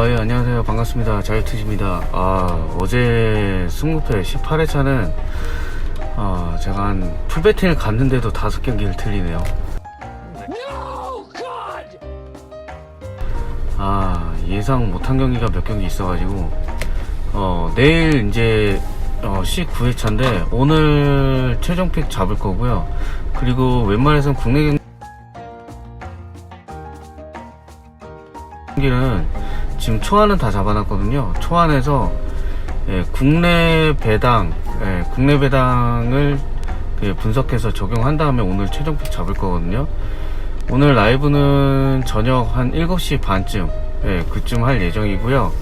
아, 예, 안녕하세요. 반갑습니다. 자유투지입니다. 아, 어제 승무패 18회차는, 아, 제가 한 풀배팅을 갔는데도 다섯 경기를 틀리네요. 아, 예상 못한 경기가 몇 경기 있어가지고, 어, 내일 이제, 어, 19회차인데, 오늘 최종픽 잡을 거고요. 그리고 웬만해선 국내 경 경기는 지금 초안은 다 잡아놨거든요. 초안에서 예, 국내 배당, 예, 국내 배당을 그 분석해서 적용한 다음에 오늘 최종픽 잡을 거거든요. 오늘 라이브는 저녁 한 7시 반쯤, 예, 그쯤 할 예정이고요.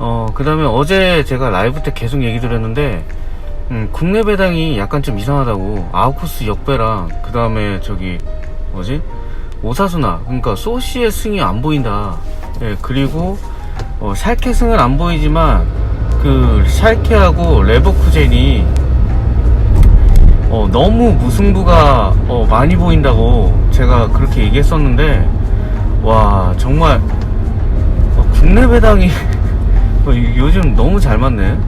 어, 그 다음에 어제 제가 라이브 때 계속 얘기 드렸는데, 음, 국내 배당이 약간 좀 이상하다고, 아웃코스 역배랑, 그 다음에 저기, 뭐지? 오사수나, 그러니까 소시의 승이 안 보인다. 예, 그리고, 어, 샬케 승은 안 보이지만, 그, 샬케하고 레버쿠젠이, 어, 너무 무승부가, 어, 많이 보인다고 제가 그렇게 얘기했었는데, 와, 정말, 어, 국내 배당이, 어, 요즘 너무 잘 맞네.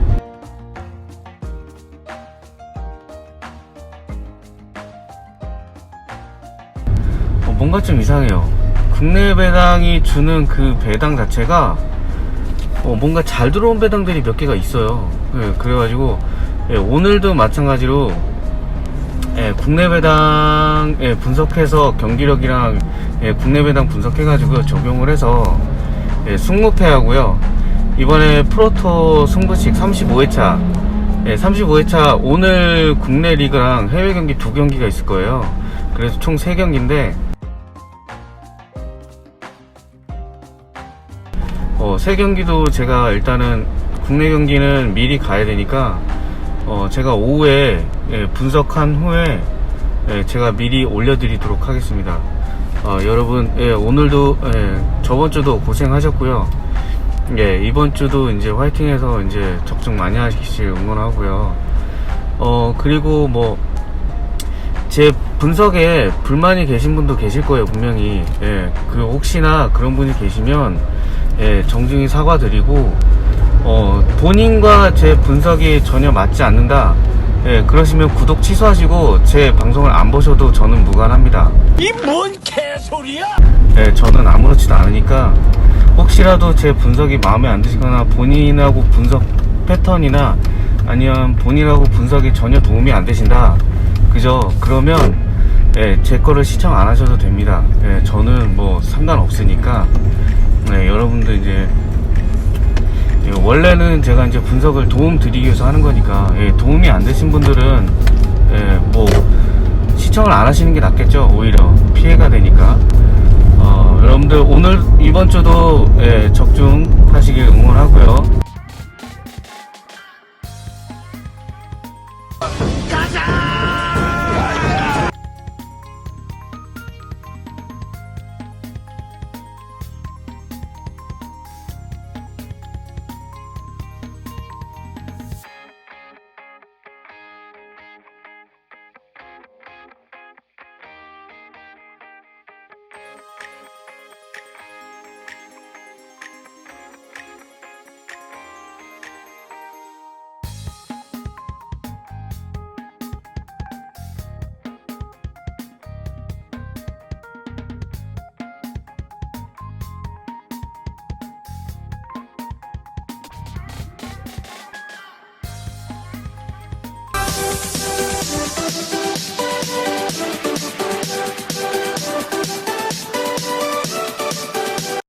뭔가 좀 이상해요. 국내 배당이 주는 그 배당 자체가 어, 뭔가 잘 들어온 배당들이 몇 개가 있어요. 예, 그래가지고 예, 오늘도 마찬가지로 예, 국내 배당 예, 분석해서 경기력이랑 예, 국내 배당 분석해가지고 적용을 해서 예, 승무패 하고요. 이번에 프로토 승부식 35회차 예, 35회차 오늘 국내 리그랑 해외 경기 두 경기가 있을 거예요. 그래서 총 3경기인데 어, 세 경기도 제가 일단은 국내 경기는 미리 가야 되니까 어, 제가 오후에 예, 분석한 후에 예, 제가 미리 올려드리도록 하겠습니다. 어, 여러분 예, 오늘도 예, 저번 주도 고생하셨고요. 예, 이번 주도 이제 화이팅해서 이제 적중 많이 하시길 응원하고요. 어 그리고 뭐 제 분석에 불만이 계신 분도 계실 거예요 분명히 예, 그 혹시나 그런 분이 계시면 예, 정중히 사과드리고 어, 본인과 제 분석이 전혀 맞지 않는다. 예, 그러시면 구독 취소하시고 제 방송을 안 보셔도 저는 무관합니다. 이 뭔 개소리야? 예, 저는 아무렇지도 않으니까 혹시라도 제 분석이 마음에 안 드시거나 본인하고 분석 패턴이나 아니면 본인하고 분석이 전혀 도움이 안 되신다. 그죠? 그러면 예, 제 거를 시청 안 하셔도 됩니다. 예, 저는 뭐 상관없으니까 네, 여러분들 이제 예, 원래는 제가 이제 분석을 도움 드리기 위해서 하는 거니까 예, 도움이 안 되신 분들은 예, 뭐 시청을 안 하시는 게 낫겠죠? 오히려 피해가 되니까. 어, 여러분들 오늘 이번 주도 예, 적중 하시길 응원하고요